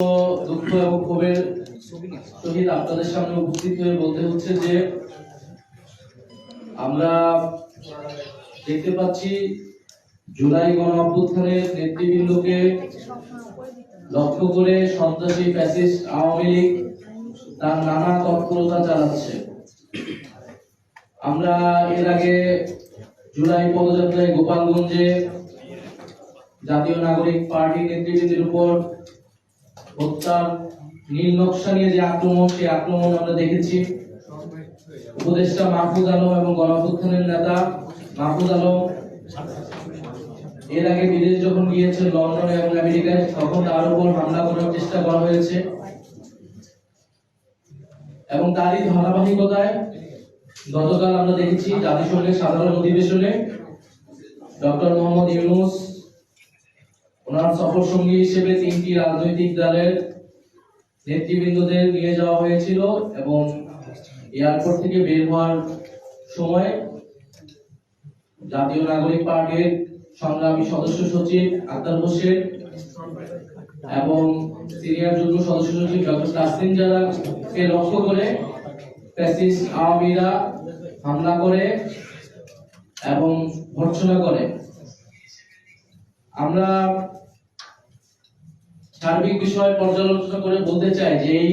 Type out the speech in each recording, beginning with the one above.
দুঃখ এবং ক্ষোভের সহিত আপনাদের সামনে উপস্থিত হয়ে বলতে হচ্ছে যে, আমরা দেখতে পাচ্ছি জুলাই গণ অভ্যুত্থানের নেতৃবৃন্দকে লক্ষ্য করে সন্ত্রাসী ফ্যাসিস্ট আওয়ামী লীগ তার নানা তৎপরতা চালাচ্ছে। আমরা এর আগে জুলাই পদযাত্রায় গোপালগঞ্জে জাতীয় নাগরিক পার্টি নেতৃবৃন্দের উপর হত্যার নীল নকশা নিয়ে যে আক্রমণ, সেই আক্রমণ আমরা দেখেছি। উপদেষ্টা মাহফুজ আলম এবং গণঅভ্যুত্থানের নেতা মাহফুজ আলম এর আগে বিদেশ যখন গিয়েছেন লন্ডনে এবং আমেরিকায়, তখন তার উপর হামলা করার চেষ্টা করা হয়েছে। এবং তারই ধারাবাহিকতায় গতকাল আমরা দেখেছি জাতিসংঘের সাধারণ অধিবেশনে ডক্টর মোহাম্মদ ইউনুস ওনার সফর সঙ্গী হিসেবে তিনটি রাজনৈতিক দলের নেতৃবৃন্দদের নিয়ে যাওয়া হয়েছিল এবং এয়ারপোর্ট থেকে বের হওয়ার সময় জাতীয় নাগরিক পার্টির সংগ্রামী সদস্য সচিব আক্তার হোসেন এবং সিনিয়র যুগ্ম সদস্য সচিব ডক্টর তাসলিম জারাকে লক্ষ্য করে ফ্যাসিস্ট আওয়ামীরা হামলা করে এবং ভর্ৎসনা করে। আমরা সার্বিক বিষয় পর্যালোচনা করে বলতে চাই যে এই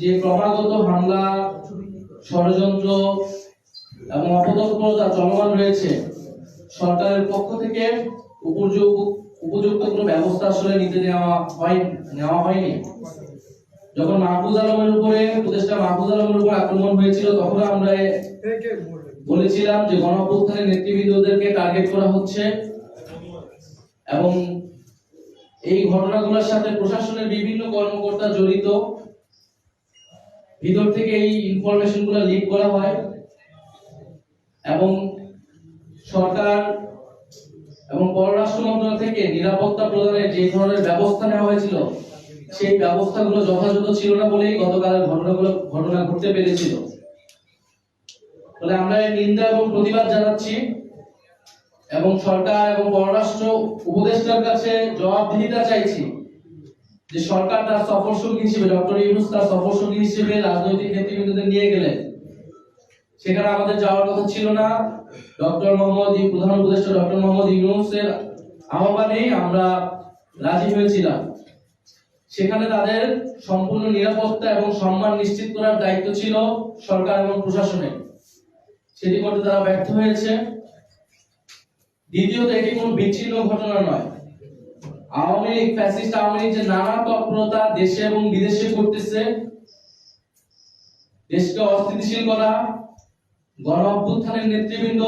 যে ক্রমাগত হামলা, ষড়যন্ত্র এবং অপতৎপরতা চলমান রয়েছে, সরকারের পক্ষ থেকে উপযুক্ত উপযুক্ত কোনো ব্যবস্থা আসলে নিতে নেওয়া হয়, নেওয়া হয়নি। যখন মাহফুজ আলমের উপরে, উপদেষ্টা মাহফুজ আলমের উপর আক্রমণ হয়েছিল, তখন আমরা বলেছিলাম যে গণ অভ্যুত্থানের নেতৃবৃন্দদেরকে টার্গেট করা হচ্ছে এবং এই ঘটনাগুলোর সাথে প্রশাসনের বিভিন্ন কর্মকর্তা জড়িত। ভিতর থেকে এই ইনফরমেশনগুলো লিক করা হয়। এবং সরকার এবং পররাষ্ট্র মন্ত্রণালয় থেকে নিরাপত্তা প্রদানের যে ধরনের ব্যবস্থা নেওয়া হয়েছিল, সেই ব্যবস্থাগুলো যথাযথ ছিল না বলেই গতকালের ঘটনাগুলো, ঘটনা ঘটতে পেরেছিল। ফলে আমরা নিন্দা এবং প্রতিবাদ জানাচ্ছি। এবং সরকার এবং পররাষ্ট্র উপদেষ্টার কাছে জবাবদিহিতা চাইছি যে সরকার তার সফর সঙ্গী হিসেবে, ডক্টর ইউনুস তার সফর সঙ্গী হিসেবে রাজনৈতিক নেতৃবৃন্দদের নিয়ে গেলেন। সেখানে আমাদের যাওয়ার কথা ছিল না। ডক্টর মোহাম্মদ প্রধান উপদেষ্টা ডক্টর মোহাম্মদ ইউনুসের আহ্বানেই আমরা রাজি হয়েছিলাম। সেখানে তাদের সম্পূর্ণ নিরাপত্তা এবং সম্মান নিশ্চিত করার দায়িত্ব ছিল সরকার এবং প্রশাসনের। সেটি করতে তারা ব্যর্থ হয়েছে। দ্বিতীয়ত, এটি কোনো বিচ্ছিন্ন ঘটনা নয়। আওয়ামী লীগ, ফ্যাসিস্ট আওয়ামী লীগ যে নানা তৎপরতা দেশে এবং বিদেশে করতেছে, দেশকে অস্থিতিশীল করা, গণ অভ্যুত্থানের নেতৃবৃন্দ,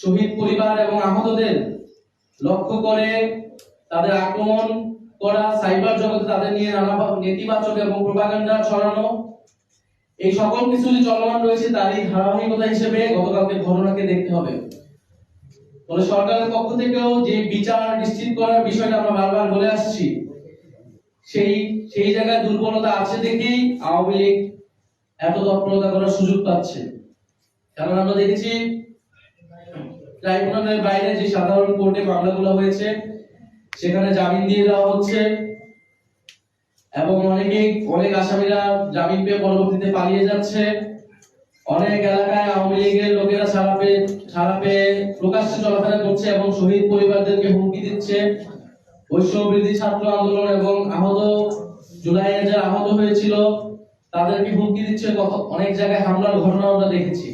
শহীদ পরিবার এবং আহতদের লক্ষ্য করে তাদের আক্রমণ করা, সাইবার জগতে তাদের নিয়ে নানা নেতিবাচক এবং প্রোপাগান্ডা ছড়ানো, এই সকল কিছু যে চলমান রয়েছে তারই ধারাবাহিকতা হিসেবে গতকালকে ঘটনাকে দেখতে হবে। ফলে সরকারের পক্ষ থেকেও যে বিচার নিশ্চিত করার বিষয়টা আমরা বারবার বলে আসছি, সেই সেই জায়গায় দুর্বলতা আছে দেখেই আওয়ামী লীগ এত তৎপরতা করার সুযোগ পাচ্ছে। কারণ আমরা দেখেছি, ট্রাইব্যুনালের বাইরে যে সাধারণ কোর্টে মামলাগুলো হয়েছে, সেখানে জামিন দিয়ে দেওয়া হচ্ছে এবং অনেকেই, অনেক আসামিরা জামিন পেয়ে পরবর্তীতে পালিয়ে যাচ্ছে। অনেক এলাকায় আওয়ামী লীগের লোকেরা ছাড়া পেয়ে ছাড়া পেয়ে প্রকাশ্যে চলাফেরা করছে এবং শহীদ পরিবারদেরকে হুমকি দিচ্ছে। বৈষম্যবৃদ্ধি ছাত্র আন্দোলন এবং আহত, জুলাইয়ে যারা আহত হয়েছিল, তাদেরকে হুমকি দিচ্ছে। অনেক জায়গায় হামলার ঘটনা আমরা দেখেছি।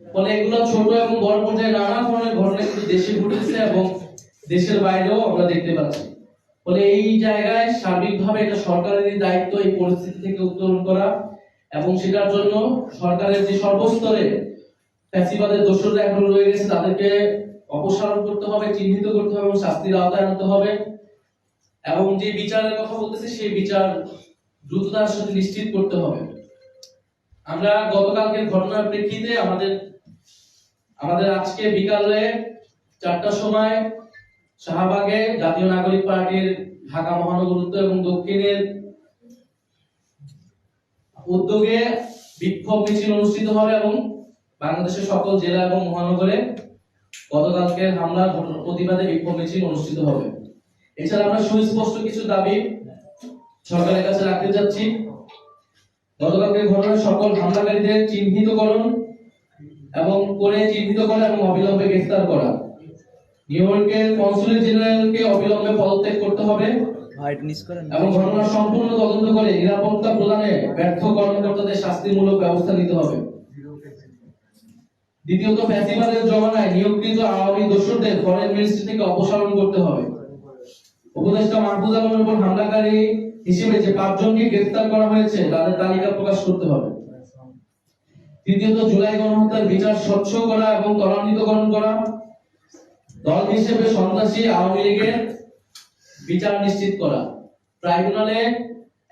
ফলে এগুলো ছোট এবং বড় পর্যায়ে নানা ধরনের ঘটনা কিন্তু দেশে ঘটেছে এবং দেশের বাইরেও আমরা দেখতে পাচ্ছি। ফলে এই জায়গায় সার্বিকভাবে এটা সরকারেরই দায়িত্ব এই পরিস্থিতি থেকে উত্তরণ করা। এবং সেটার জন্য সরকারের যে সর্বস্তরে ফ্যাসিবাদের দোষররা এখন রয়ে গেছে, তাদেরকে অপসারণ করতে হবে, চিহ্নিত করতে হবে এবং শাস্তির আওতায় আনতে হবে। এবং যে বিচারের কথা বলতেছে, সেই বিচার দ্রুততার সাথে নিশ্চিত করতে হবে। আমরা গতকালকের ঘটনার প্রেক্ষিতে আমাদের আমাদের আজকে বিকালে চারটার সময় শাহবাগে জাতীয় নাগরিক পার্টির ঢাকা মহানগর উত্তর এবং দক্ষিণের উদ্যোগে বিক্ষোভ মিছিল অনুষ্ঠিত হবে এবং বাংলাদেশের সকল জেলা এবং মহানগরে গতকালকে হামলার প্রতিবাদে বিক্ষোভ মিছিল অনুষ্ঠিত হবে। এছাড়া আমরা সুস্পষ্ট কিছু দাবি সরকারের কাছে রাখতে যাচ্ছি। গতকালকে ঘটনার সকল হামলাকারীদের চিহ্নিতকরণ এবং করে চিহ্নিত করা এবং অবিলম্বে গ্রেফতার করা। নিউ ইয়র্কের কনসুলেট জেনারেলকে অবিলম্বে পদত্যাগ করতে হবে এবং ঘটনা সম্পূর্ণ তদন্ত করে নিরাপত্তা প্রদানে ব্যর্থ কর্মকর্তাদের শাস্তিমূলক ব্যবস্থা নিতে হবে। দ্বিতীয়ত, ফ্যাসিবাদের জমানায় নিয়োগকৃত আওয়ামী দোসরদের ফরেন মিনিস্ট্রি থেকে অপসারণ করতে হবে। উপদেষ্টা মাহফুজ আলমের উপর হামলাকারী হিসেবে যে পাঁচজনকে গ্রেফতার করা হয়েছে, তাদের তালিকা প্রকাশ করতে হবে। তৃতীয়ত, জুলাই গণহত্যার বিচার স্বচ্ছ করা এবং ত্বরান্বিতকরণ করা। দল হিসেবে সন্ত্রাসী আওয়ামী লীগের বিচার নিশ্চিত করা। ট্রাইব্যুনালে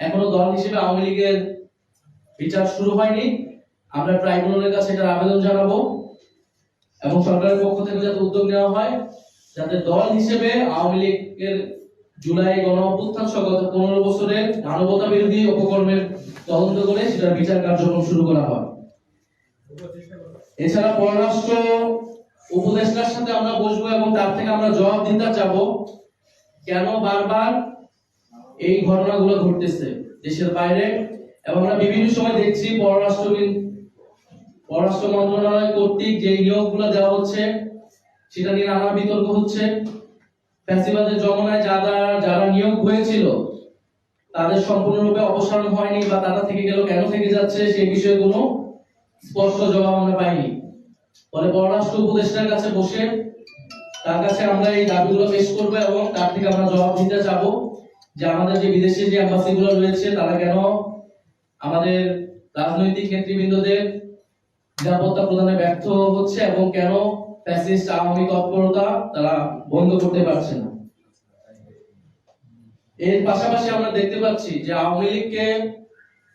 এখনও দল হিসেবে আওয়ামী লীগের বিচার শুরু হয়নি। আমরা ট্রাইব্যুনালের কাছে এটার আবেদন জানাব এবং সরকারের পক্ষ থেকে যাতে উদ্যোগ নেওয়া হয়, যাতে দল হিসেবে আওয়ামী লীগের জুলাই গণ অভ্যুত্থান সহ গত পনেরো বছরের মানবতা বিরোধী অপকর্মের তদন্ত করে সেটার বিচার কার্যক্রম শুরু করা হয়। এছাড়া পররাষ্ট্র উপদেষ্টার সাথে আমরা বসবো এবং তার থেকে আমরা জবাব দিতে চাবো। কেন বারবার এই ঘটনাগুলো ঘটতেছে দেশের বাইরে। এবং আমরা বিভিন্ন সময় দেখছি পররাষ্ট্র পররাষ্ট্র মন্ত্রণালয় কর্তৃক যে নিয়োগগুলো দেওয়া হচ্ছে, সেটা নিয়ে নানা বিতর্ক হচ্ছে। ফ্যাসিবাদের জমানায় যারা যারা নিয়োগ হয়েছিল, তাদের সম্পূর্ণরূপে অপসারণ হয়নি বা তারা থেকে গেল কেন থেকে যাচ্ছে সেই বিষয়ে কোনো স্পষ্ট জবাব আমরা পাইনি। ফলে পররাষ্ট্র উপদেষ্টার কাছে বসে তার কাছে আমরা এই দাবিগুলো পেশ করব এবং তার থেকে আমরা জবাব দিতে চাবো। যে আমাদের যে বিদেশে যে অ্যাম্বাসিগুলো গুলো রয়েছে, তারা কেন আমাদের রাজনৈতিক নেতৃবৃন্দদের নিরাপত্তা প্রদানে ব্যর্থ হচ্ছে এবং কেন ফ্যাসিস্ট আওয়ামী তৎপরতা তারা বন্ধ করতে পারছে না? এর পাশাপাশি আমরা দেখতে পাচ্ছি যে আওয়ামী লীগকে